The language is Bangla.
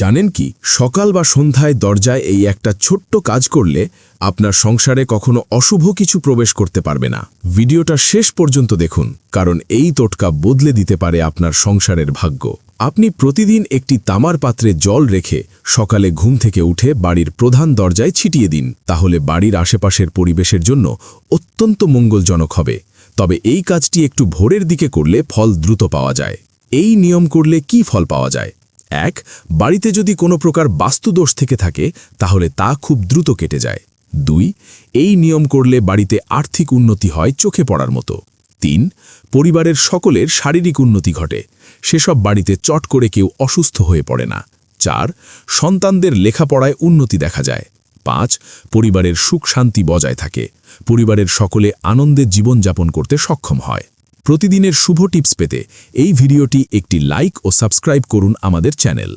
জানেন কি, সকাল বা সন্ধ্যায় দরজায় এই একটা ছোট্ট কাজ করলে আপনার সংসারে কখনো অশুভ কিছু প্রবেশ করতে পারবে না। ভিডিওটা শেষ পর্যন্ত দেখুন, কারণ এই তোটকা বদলে দিতে পারে আপনার সংসারের ভাগ্য। আপনি প্রতিদিন একটি তামার পাত্রে জল রেখে সকালে ঘুম থেকে উঠে বাড়ির প্রধান দরজায় ছিটিয়ে দিন, তাহলে বাড়ির আশেপাশের পরিবেশের জন্য অত্যন্ত মঙ্গলজনক হবে। তবে এই কাজটি একটু ভোরের দিকে করলে ফল দ্রুত পাওয়া যায়। এই নিয়ম করলে কি ফল পাওয়া যায়? এক, বাড়িতে যদি কোনো প্রকার বাস্তুদোষ থেকে থাকে, তাহলে তা খুব দ্রুত কেটে যায়। দুই, এই নিয়ম করলে বাড়িতে আর্থিক উন্নতি হয় চোখে পড়ার মতো। তিন, পরিবারের সকলের শারীরিক উন্নতি ঘটে। সেসব বাড়িতে চট করে কেউ অসুস্থ হয়ে পড়ে না। চার, সন্তানদের লেখাপড়ায় উন্নতি দেখা যায়। পাঁচ, পরিবারের সুখ শান্তি বজায় থাকে। পরিবারের সকলে আনন্দে জীবনযাপন করতে সক্ষম হয়। প্রতিদিনের শুভ টিপস পেতে এই ভিডিওটি একটি লাইক ও সাবস্ক্রাইব করুন আমাদের চ্যানেল।